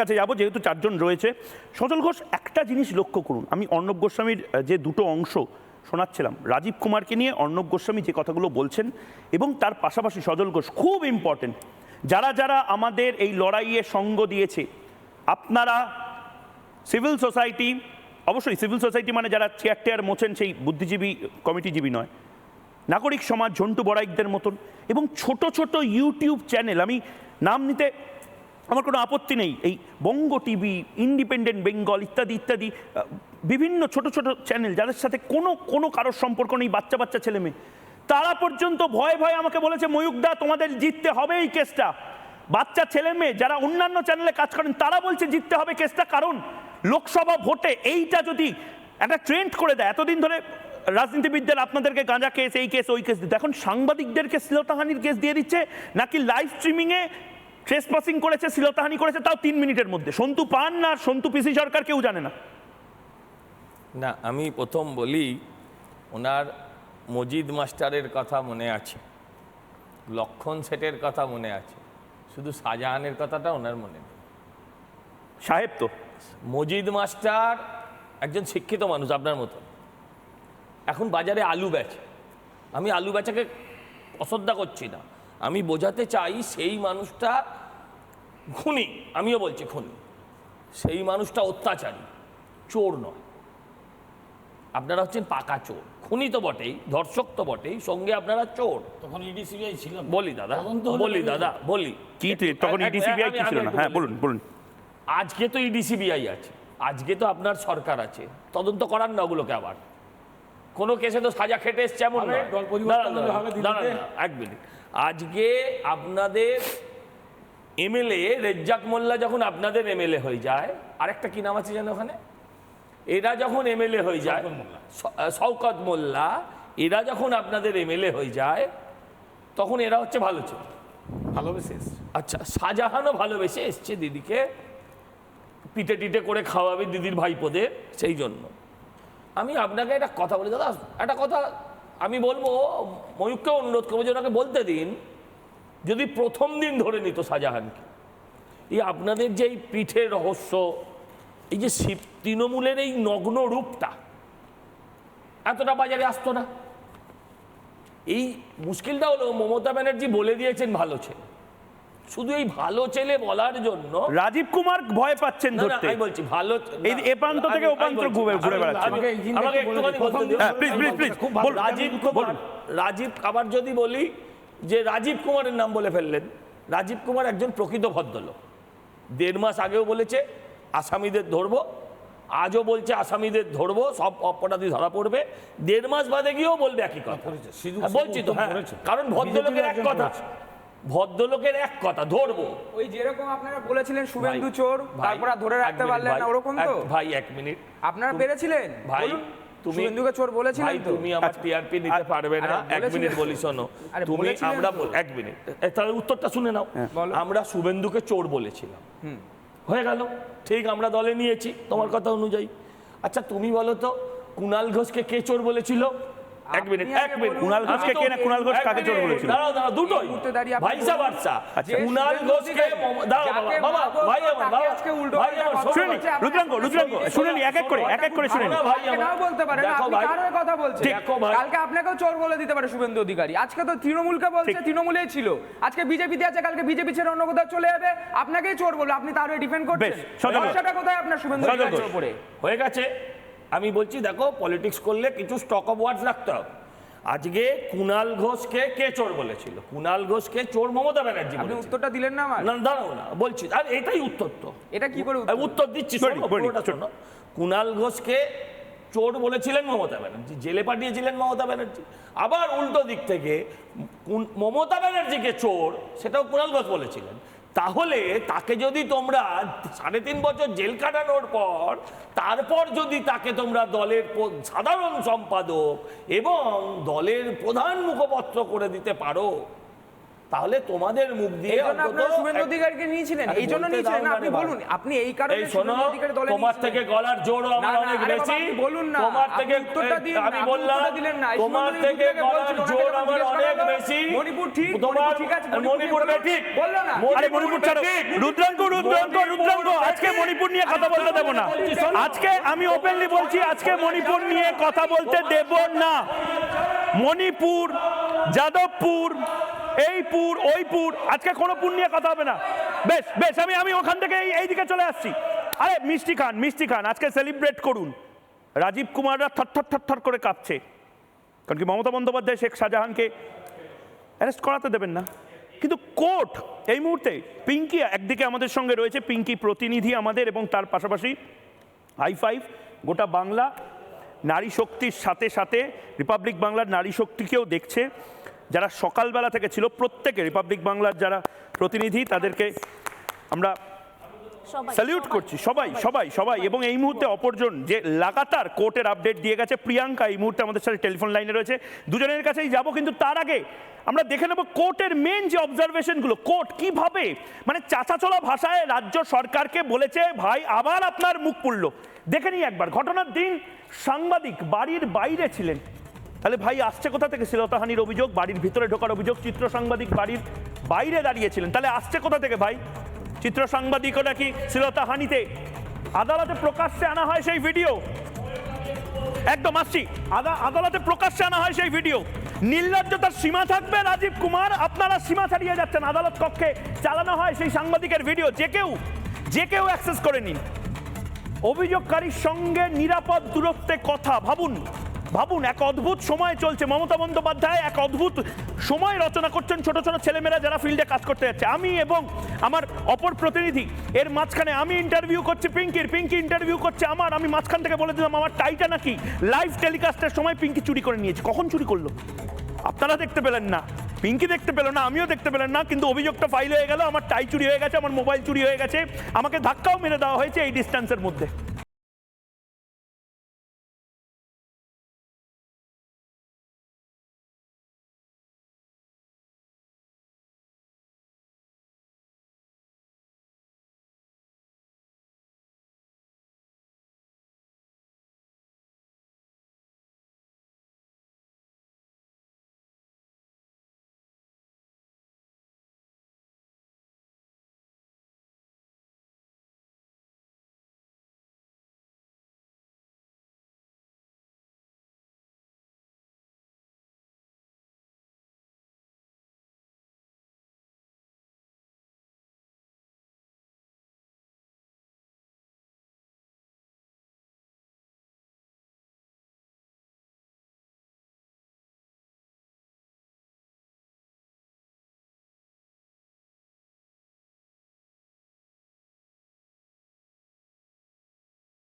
কাছে যাব, যেহেতু চারজন রয়েছে। সজল ঘোষ, একটা জিনিস লক্ষ্য করুন। আমি অর্ণব গোস্বামীর যে দুটো অংশ শোনাচ্ছিলাম, রাজীব কুমারকে নিয়ে অর্ণব গোস্বামী যে কথাগুলো বলছেন, এবং তার পাশাপাশি সজল ঘোষ, খুব ইম্পর্টেন্ট যারা যারা আমাদের এই লড়াইয়ে সঙ্গ দিয়েছে, আপনারা সিভিল সোসাইটি, অবশ্যই সিভিল সোসাইটি মানে যারা চেয়ার টেয়ার মোছেন, সেই বুদ্ধিজীবী, কমিটিজীবী নয়, নাগরিক সমাজ, ঝন্টু বড়াইকদের মতন, এবং ছোট ছোট ইউটিউব চ্যানেল আমি নাম নিতে আমার কোনো আপত্তি নেই। এই বঙ্গ টিভি, ইন্ডিপেন্ডেন্ট বেঙ্গল ইত্যাদি ইত্যাদি বিভিন্ন ছোট ছোট চ্যানেল যাদের সাথে কোনো কোনো কারোর সম্পর্ক নেই, বাচ্চা বাচ্চা, ছেলে, মেয়ে। তারা পর্যন্ত ভয়ে ভয়ে আমাকে বলেছে ময়ূকদা তোমাদের জিততে হবে এই কেসটা। বাচ্চা, ছেলে, মেয়ে যারা অন্যান্য চ্যানেলে কাজ করেন, তারা বলছে, জিততে হবে কেসটা। কারণ লোকসভা ভোটে এইটা যদি একটা ট্রেন্ড করে দেয়, এতদিন ধরে রাজনীতিবিদদের আপনাদেরকে গাঁজা কেস, এই কেস, ওই কেস এখন সাংবাদিকদেরকে শ্লীলতাহানির কেস দিয়ে দিচ্ছে, নাকি লাইভ স্ট্রিমিংয়ে ট্রেসপাসিং করেছে শ্লীলতাহানি করেছে তাও তিন মিনিটের মধ্যে। সন্তু পান না আর সন্তু পিসি সরকার কেউ জানে না। না আমি প্রথম বলি ওনার মজিদ মাস্টারের কথা মনে আছে। লক্ষণ সেটের কথা মনে আছে। শুধু শাহজাহানের কথাটা ওনার মনে নেই। সাহেব তো? মজিদ মাস্টার একজন শিক্ষিত মানুষ আপনার মতো এখন বাজারে আলু বেচে। আমি আলু বেচাকে অশ্রদ্ধা করছি না। আমি বোঝাতে চাই সেই মানুষটা খুনি আমিও বলছি খুনি। সেই মানুষটা অত্যাচারী চোর নয়। আপনারা হচ্ছেন পাকা চোর। খুনি তো বটেই ধর্ষক তো বটেই সঙ্গে আপনারা চোর। তখন ইডি সিবিআই ছিল না। বলি দাদা বলি দাদা বলি। কি তখন ইডিসিবিআই আমি- কি ছিল না? হ্যাঁ বলুন বলুন। আজকে তো ইডিসিবিআই আছে। আজকে তো আপনার সরকার আছে। তদন্ত করার না ওগুলোকে আবার। কোনো কেসে তো সাজা খেটে এসছে এমন। দাঁড়ান, এক মিনিট। আজকে আপনাদের এমএলএ রেজ্জাক মোল্লা যখন আপনাদের এমএলএ হয়ে যায় আরেকটা কি নাম আছে যেন ওখানে এরা যখন এমএলএ হয়ে যায় শওকত মোল্লা। এরা যখন আপনাদের এমএলএ হয়ে যায় তখন এরা হচ্ছে ভালো ছিল ভালোবেসে এসছে। আচ্ছা শাহজাহানও ভালোবেসে এসছে দিদিকে পিঠে টিটে করে খাওয়াবে দিদির ভাইপোদের সেই জন্য আমি আপনাকে একটা কথা বলি দাদা একটা কথা আমি বলব ময়ূককে অনুরোধ করব যে ওনাকে বলতে দিন, যদি প্রথম দিন ধরে নিত শাহজাহানকে। এই আপনাদের যে এই পিঠের রহস্য, এই যে শিব তৃণমূলের এই নগ্ন রূপটা, এতটা বাজারে আসতো না। এই মুশকিলটা হলো মমতা ব্যানার্জি বলে দিয়েছেন ভালো ছেলে। শুধু এই ভালো ছেলে বলার জন্য রাজীব কুমার ভয় পাচ্ছেন ধরতে আমি বলছি ভালো এই এ প্রান্ত থেকে ও প্রান্ত ঘুরে- ঘুরে বেড়াচ্ছে। আমাকে আমাকে একটুখানি। বলতে দিন। খুব ভালো। বলুন। রাজীব কুমার রাজীব আবার যদি বলি যে রাজীব কুমারের নাম বলে ফেললেন রাজীব কুমার একজন প্রকৃত ভদ্রলোক দেড় মাস আগেও বলেছে আসামিদের ধরবো আজও বলছে আসামিদের ধরবো সব অপরাধী ধরা পড়বে দেড় মাস বাদে গিয়েও বলবে একই কথা হ্যাঁ, বলছি তো হ্যাঁ কারণ ভদ্রলোকের এক কথা। ভদ্রলোকের এক কথা ধরবো। ওই যেরকম আপনারা বলেছিলেন শুভেন্দু চোর ভাই, তারপর ধরে রাখতে পারলেন না ওরকম তো? ভাই এক মিনিট। আপনারা পেরেছিলেন? ভাই তুমি শুভেন্দুকে চোর বলেছিলেন তো? তুমি আমার টিআরপি নিতে পারবে না। এক মিনিট। বলি শোনো। তুমি আমরা এক মিনিট। তাহলে উত্তরটা শুনে নাও। বলো। আমরা শুভেন্দুকে চোর বলেছিলাম। হয়ে গেল। ঠিক আমরা দলে নিয়েছি। তোমার কথা অনুযায়ী। আচ্ছা তুমি বলো তো কুণাল ঘোষকে কে চোর বলেছিল? এক মিনিট এক মিনিট। কুণাল ঘোষকে কে না কুণাল ঘোষ কাকে চোর বলেছিল? দাঁড়াও দাঁড়াও দুটোই। ভাইসা। আচ্ছা। কুণাল ঘোষকে দাঁড়াও বাবা ভাই আমার বাবা। আজকে উল্টো ভাই আমার কথা শোনো শুনে না। নি রুদ্রাঙ্গ রুদ্রাঙ্গ শুনে নি এক এক করে এক এক করে শুনে নি। শোনো ভাই আমার। নাও বলতে পারেন দেখো আপনি কথা বলছেন। কালকে আপনাকেও চোর বলে দিতে পারে শুভেন্দু অধিকারী। আজকে তো তৃণমূলকে বলছে। তৃণমূলেই ছিল। আজকে বিজেপিতে আছে কালকে বিজেপি ছেড়ে অন্য কোথাও চলে যাবে। আপনাকেই চোর বলবে আপনি তার ডিফেন্ড করছেন। সমস্যাটা কোথায় আপনার শুভেন্দু। উপরে? হয়ে গেছে। আমি বলছি দেখো পলিটিক্স করলে কিছু স্টক অফ ওয়ার্ডস রাখতে হবে। আজকে কুণাল ঘোষকে কে চোর বলেছিল? কুণাল ঘোষকে চোর মমতা ব্যানার্জি আপনি উত্তরটা দিলেন না আমার? না দাঁড়াও না বলছি আর এটাই উত্তর তো। এটা কি করে উত্তর? দিচ্ছি কুণাল ঘোষকে চোর বলেছিলেন মমতা ব্যানার্জি জেলে পাঠিয়েছিলেন মমতা ব্যানার্জি। আবার উল্টো দিক থেকে মমতা ব্যানার্জিকে চোর সেটাও কুণাল ঘোষ বলেছিলেন। তাহলে তাকে যদি তোমরা সাড়ে তিন বছর জেল কাটানোর পর, তারপর যদি তাকে তোমরা দলের সাধারণ সম্পাদক এবং দলের প্রধান মুখপত্র করে দিতে পারো তাহলে তোমাদের মুখ দিয়ে শুভেন্দু অধিকারীকে নিয়েছিলেন। এই জন্য নিয়েছিলেন আপনি বলুন আপনি এই কারণে শোনো তোমার থেকে গলার জোর আমার অনেক বেশি। বলুন না, তোমার থেকে উত্তরটা দিন আমি বললাম দিলেন না, তোমার থেকে গলার জোর আমার অনেক বেশি। মণিপুর ঠিক, তোমার ঠিক আছে, মণিপুর ঠিক বলল না। আরে মণিপুর ছাড়ো। রুদ্রাঙ্ক রুদ্রাঙ্ক রুদ্রাঙ্ক আজকে মণিপুর নিয়ে কথা বলতে দেবো না। আজকে আমি ওপেনলি বলছি আজকে মণিপুর নিয়ে কথা বলতে দেব না। মণিপুর যাদবপুর এইপুর ওইপুর আজকে কোনো পুর নিয়ে কথা হবে না। বেশ বেশ, আমি আমি ওখান থেকে এই এই দিকে চলে আসছি। আরে, মিষ্টি খান মিষ্টি খান, আজকে সেলিব্রেট করুন। রাজীব কুমাররা থর থর থর থর করে কাঁপছে। কারণ কি মমতা বন্দ্যোপাধ্যায়, শেখ শাহজাহানকে অ্যারেস্ট করাতে দেবেন না। কিন্তু কোর্ট, এই মুহূর্তে পিঙ্কি, একদিকে আমাদের সঙ্গে রয়েছে পিঙ্কি প্রতিনিধি আমাদের এবং তার পাশাপাশি হাই ফাইভ গোটা বাংলা, নারী শক্তির সাথে সাথে রিপাবলিক বাংলার নারী শক্তিকেও দেখছে। যারা সকালবেলা থেকে ছিল প্রত্যেকে রিপাবলিক বাংলার যারা প্রতিনিধি তাদেরকে আমরা স্যালিউট করছি। সবাই সবাই সবাই এবং এই মুহূর্তে অপরজন যে লাগাতার কোর্টের আপডেট দিয়ে গেছে প্রিয়াঙ্কা এই মুহূর্তে আমাদের সাথে টেলিফোন লাইনে রয়েছে। দুজনের কাছেই যাব কিন্তু তার আগে আমরা দেখে নেব কোর্টের মেন যে অবজারভেশনগুলো কোর্ট কীভাবে মানে চাচাচলা ভাষায় রাজ্য সরকারকে বলেছে ভাই আবার আপনার মুখ পুড়ল। দেখে নিই একবার। ঘটনার দিন সাংবাদিক বাড়ির বাইরে ছিলেন। তাহলে ভাই আসছে কোথা থেকে? শ্লীলতাহানির অভিযোগ, বাড়ির ভিতরে ঢোকার অভিযোগ, চিত্র সাংবাদিক বাড়ির বাইরে দাঁড়িয়েছিলেন। তাহলে আসছে কোথা থেকে ভাই? চিত্র সাংবাদিকও নাকি শ্লীলতাহানিতে আদালতে প্রকাশ্যে আনা হয় সেই ভিডিও। একদম আসছি। আদালতে প্রকাশ্যে আনা হয় সেই ভিডিও। নির্লজ্জতার সীমা থাকবে, রাজীব কুমার, আপনারা সীমা ছাড়িয়ে যাচ্ছেন। আদালত কক্ষে চালানো হয় সেই সাংবাদিকের ভিডিও। যে কেউ যে কেউ অ্যাক্সেস করে নিন। অভিযোগকারীর সঙ্গে নিরাপদ দূরত্বে কথা, ভাবুন। ভাবুন, এক অদ্ভুত সময় চলছে। মমতা বন্দ্যোপাধ্যায় এক অদ্ভুত সময় রচনা করছেন ছোট ছোট ছেলেমেয়েরা যারা ফিল্ডে কাজ করতে যাচ্ছে। আমি এবং আমার অপর প্রতিনিধি, এর মাঝখানে আমি ইন্টারভিউ করছি পিঙ্কির, পিঙ্কি ইন্টারভিউ করছে আমার। আমি মাঝখান থেকে বলে দিলাম, আমার টাইটা নাকি লাইভ টেলিকাস্টের সময় পিঙ্কি চুরি করে নিয়েছে। কখন চুরি করল? আপনারা দেখতে পেলেন না। পিঙ্কি দেখতে পেল না, আমিও দেখতে পেলেন না, কিন্তু অভিযোগটা ফাইল হয়ে গেল। আমার টাই চুরি হয়ে গেছে, আমার মোবাইল চুরি হয়ে গেছে। আমাকে ধাক্কাও মেরে দেওয়া হয়েছে এই ডিস্টেন্সের মধ্যে।